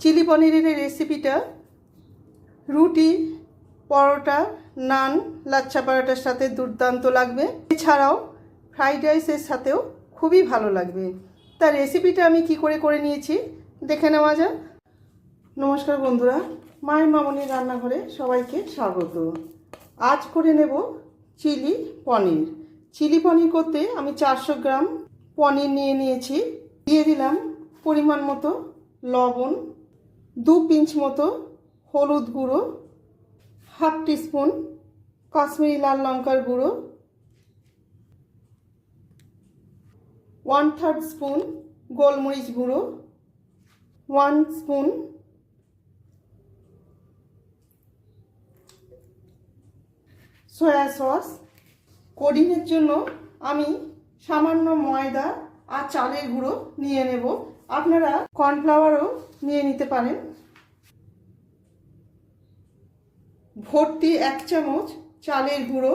Chilli পনিরের রেসিপিটা রুটি, পরোটা, নান, লাচ্ছা পরোটার সাথে দুর্দান্ত লাগবে। এছাড়াও ফ্রাইড রাইসের সাথেও খুবই ভালো লাগবে। তার রেসিপিটা আমি কি করে করে নিয়েছি, দেখে নেওয়া যাক। নমস্কার বন্ধুরা, মায়ের মামনির রান্নাঘরে সবাইকে স্বাগত। আজ করে নেব চিলি পনির। চিলি পনির করতে আমি চারশো গ্রাম পনির নিয়ে নিয়েছি। দিয়ে দিলাম পরিমাণ মতো লবণ দু পিঞ্চ মতো হলুদ গুঁড়ো, হাফ টিস্পুন কাশ্মীরি লাল লঙ্কার গুঁড়ো ওয়ান থার্ড স্পুন গোলমরিচ গুঁড়ো, ওয়ান স্পুন সয়া সস। কোডিংয়ের জন্য আমি সামান্য ময়দা আর চালের গুঁড়ো নিয়ে নেব। আপনারা কর্নফ্লাওয়ারও নিয়ে নিতে পারেন। ভর্তি এক চামচ চালের গুঁড়ো।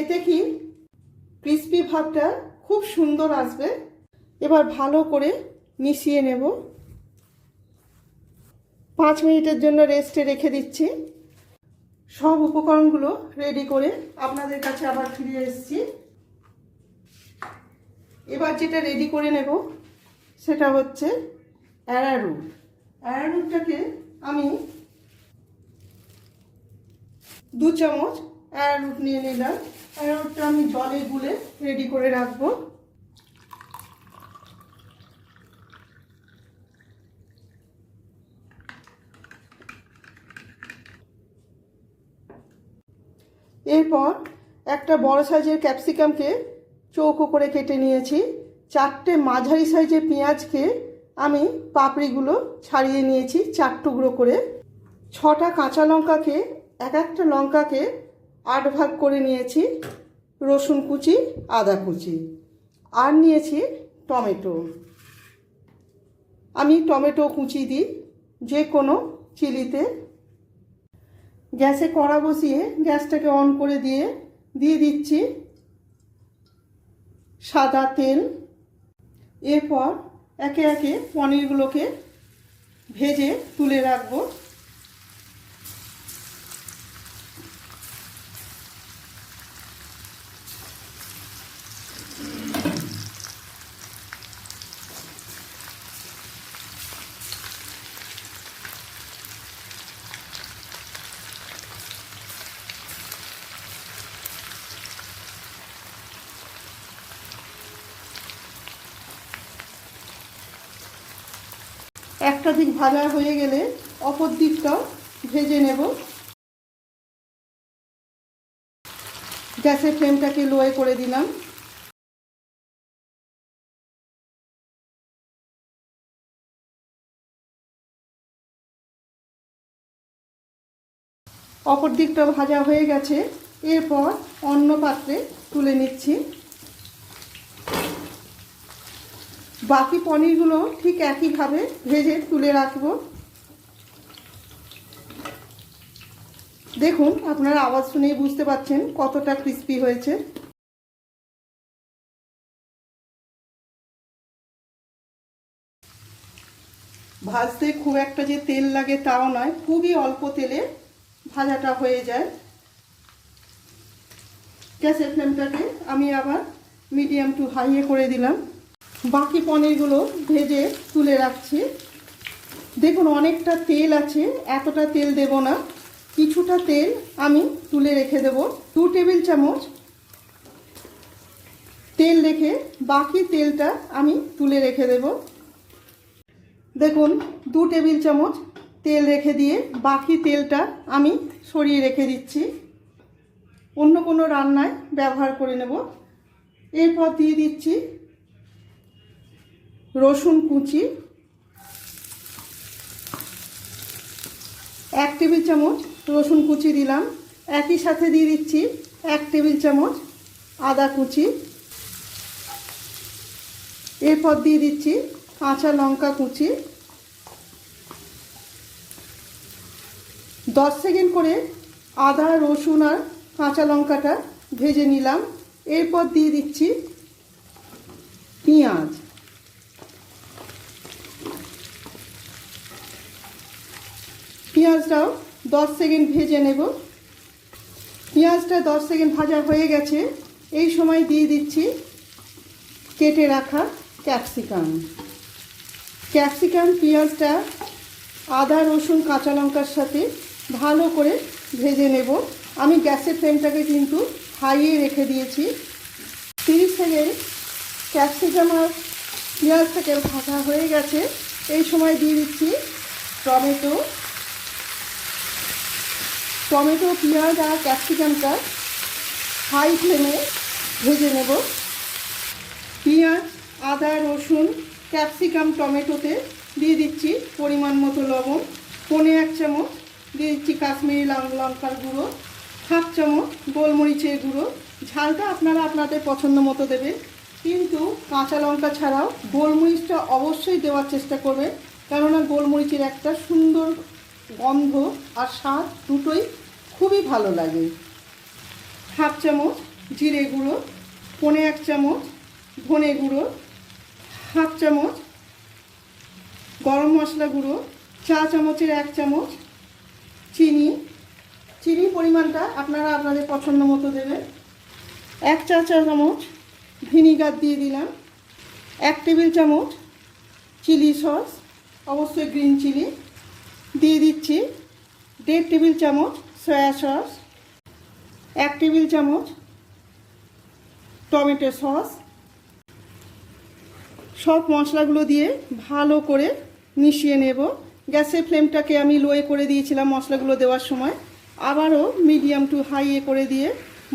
এতে কি ক্রিস্পি ভাবটা খুব সুন্দর আসবে। এবার ভালো করে মিশিয়ে নেব। পাঁচ মিনিটের জন্য রেস্টে রেখে দিচ্ছি। সব উপকরণগুলো রেডি করে আপনাদের কাছে আবার ফিরে এসেছি। এবার যেটা রেডি করে নেব সেটা হচ্ছে অ্যারারুট অ্যারারুটটাকে আমি দু চামচ অ্যারারুট নিয়ে নিলাম। অ্যারারুটটা আমি জলে গুলে রেডি করে রাখব। এরপর একটা বড় সাইজের ক্যাপসিকামকে চৌকো করে কেটে নিয়েছি। চারটে মাঝারি সাইজের পেঁয়াজকে আমি পাপড়িগুলো ছাড়িয়ে নিয়েছি চার টুকরো করে। ছটা কাঁচা লঙ্কাকে, এক একটা লঙ্কাকে আট ভাগ করে নিয়েছি, রসুন কুচি, আদা কুচি, আর নিয়েছি টমেটো। আমি টমেটো কুচি দিই যে কোনো চিলিতে। গ্যাসে কড়া বসিয়ে গ্যাসটাকে অন করে দিয়ে দিয়ে দিচ্ছি সাদা তেল। এরপর একে একে পনিরগুলোকে ভেজে তুলে রাখব। একটা দিক ভাজা হয়ে গেলে অপর দিকটাও ভেজে নেব। গ্যাসের ফ্লেমটাকে লোয়ে করে দিলাম। অপর দিকটা ভাজা হয়ে গেছে। এরপর অন্য পাত্রে তুলে নিচ্ছি। বাকি পনিরগুলো ঠিক একইভাবে ভেজে তুলে রাখব। দেখুন, আপনারা আওয়াজ শুনেই বুঝতে পারছেন কতটা ক্রিস্পি হয়েছে। ভাজতে খুব একটা যে তেল লাগে তাও নয়, খুবই অল্প তেলে ভাজাটা হয়ে যায়। গ্যাসের ফ্লেমটাকে আমি আবার মিডিয়াম টু হাইয়ে করে দিলাম। বাকি পনিরগুলো ভেজে তুলে রাখছি। দেখুন, অনেকটা তেল আছে, এতটা তেল দেব না। কিছুটা তেল আমি তুলে রেখে দেব। দু টেবিল চামচ তেল রেখে বাকি তেলটা আমি তুলে রেখে দেব। দেখুন, দু টেবিল চামচ তেল রেখে দিয়ে বাকি তেলটা আমি সরিয়ে রেখে দিচ্ছি। অন্য কোনো রান্নায় ব্যবহার করে নেব। এরপর দিয়ে দিচ্ছি রসুন কুচি, এক টেবিল চামচ রসুন কুচি দিলাম। একই সাথে দিয়ে দিচ্ছি এক টেবিল চামচ আদা কুচি। এরপর দিয়ে দিচ্ছি কাঁচা লঙ্কা কুচি। দশ সেকেন্ড করে আদা, রসুন আর কাঁচা লঙ্কাটা ভেজে নিলাম। এরপর দিয়ে দিচ্ছি পেঁয়াজ। পেঁয়াজটাও দশ সেকেন্ড ভেজে নেব। পেঁয়াজটা দশ সেকেন্ড ভাজা হয়ে গেছে। এই সময় দিয়ে দিচ্ছি কেটে রাখা ক্যাপসিকাম। ক্যাপসিকাম, পেঁয়াজটা, আদা, রসুন, কাঁচা লঙ্কার সাথে ভালো করে ভেজে নেব। আমি গ্যাসের ফ্লেমটাকে কিন্তু হাইয়ে রেখে দিয়েছি। তিরিশ সেকেন্ড ক্যাপসিকাম আর পেঁয়াজটাকে ভাজা হয়ে গেছে। এই সময় দিয়ে দিচ্ছি টমেটো টমেটো, পেঁয়াজ আর ক্যাপসিকামটা হাই ফ্লেমে ভেজে নেব। পেঁয়াজ, আদা, রসুন, ক্যাপসিকাম, টমেটোতে দিয়ে দিচ্ছি পরিমাণ মতো লবণ। পনে এক চামচ দিয়ে দিচ্ছি কাশ্মীরি লঙ্কার গুঁড়ো। হাফ চামচ গোলমরিচের গুঁড়ো। ঝালটা আপনারা আপনাদের পছন্দ মতো দেবেন কিন্তু কাঁচা লঙ্কা ছাড়াও গোলমরিচটা অবশ্যই দেওয়ার চেষ্টা করবেন। কেননা গোলমরিচের একটা সুন্দর গন্ধ আর স্বাদ দুটোই খুবই ভালো লাগে। হাফ চামচ জিরে গুঁড়ো, পনে এক চামচ ধনে গুঁড়ো, হাফ চামচ গরম মশলা গুঁড়ো, চা চামচের এক চামচ চিনি। চিনি পরিমাণটা আপনারা আপনাদের পছন্দ মতো দেবেন। এক চা চা চামচ ভিনিগার দিয়ে দিলাম। এক টেবিল চামচ চিলি সস, অবশ্যই গ্রিন চিলি। দিয়ে দিচ্ছি। দেড় টেবিল চামচ সয়া সস, এক টেবিল চামচ টমেটো সস। সব মশলাগুলো দিয়ে ভালো করে মিশিয়ে নেব। গ্যাসের ফ্লেমটাকে আমি লোয়ে করে দিয়েছিলাম মশলাগুলো দেওয়ার সময়। আবারও মিডিয়াম টু হাইয়ে করে দিয়ে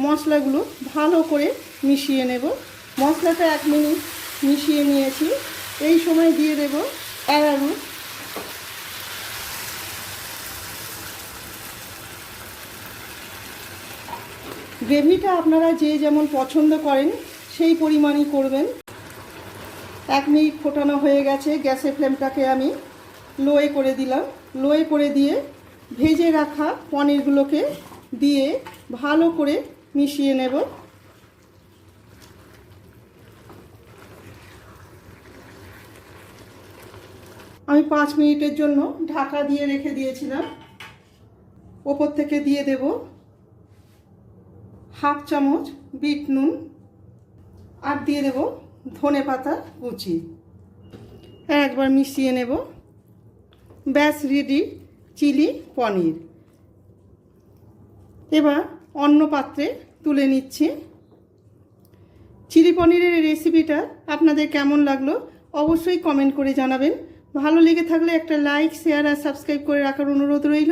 মশলাগুলো ভালো করে মিশিয়ে নেব। মশলাটা এক মিনিট মিশিয়ে নিয়েছি। এই সময় দিয়ে দেব অ্যারারুট। গ্রেভিটা আপনারা যে যেমন পছন্দ করেন, সেই পরিমাণই করবেন। এক মিনিট ফোটানো হয়ে গেছে, গ্যাসের ফ্লেমটাকে আমি লোয়ে করে দিলাম। লোয়ে করে দিয়ে ভেজে রাখা পনিরগুলোকে দিয়ে ভালো করে মিশিয়ে নেব। আমি পাঁচ মিনিটের জন্য ঢাকা দিয়ে রেখে দিয়েছিলাম। ওপর থেকে দিয়ে দেব। হাফ চামচ বিট নুন আর দিয়ে দেব ধনে পাতা কুচি। একবার মিশিয়ে নেব। ব্যাস রেডি চিলি পনির। এবার অন্য পাত্রে তুলে নিচ্ছি। চিলি পনিরের রেসিপিটা আপনাদের কেমন লাগল অবশ্যই কমেন্ট করে জানাবেন। ভালো লেগে থাকলে একটা লাইক শেয়ার আর সাবস্ক্রাইব করে রাখার অনুরোধ রইল।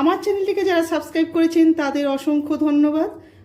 আমার চ্যানেলটিকে যারা সাবস্ক্রাইব করেছেন তাদের অসংখ্য ধন্যবাদ।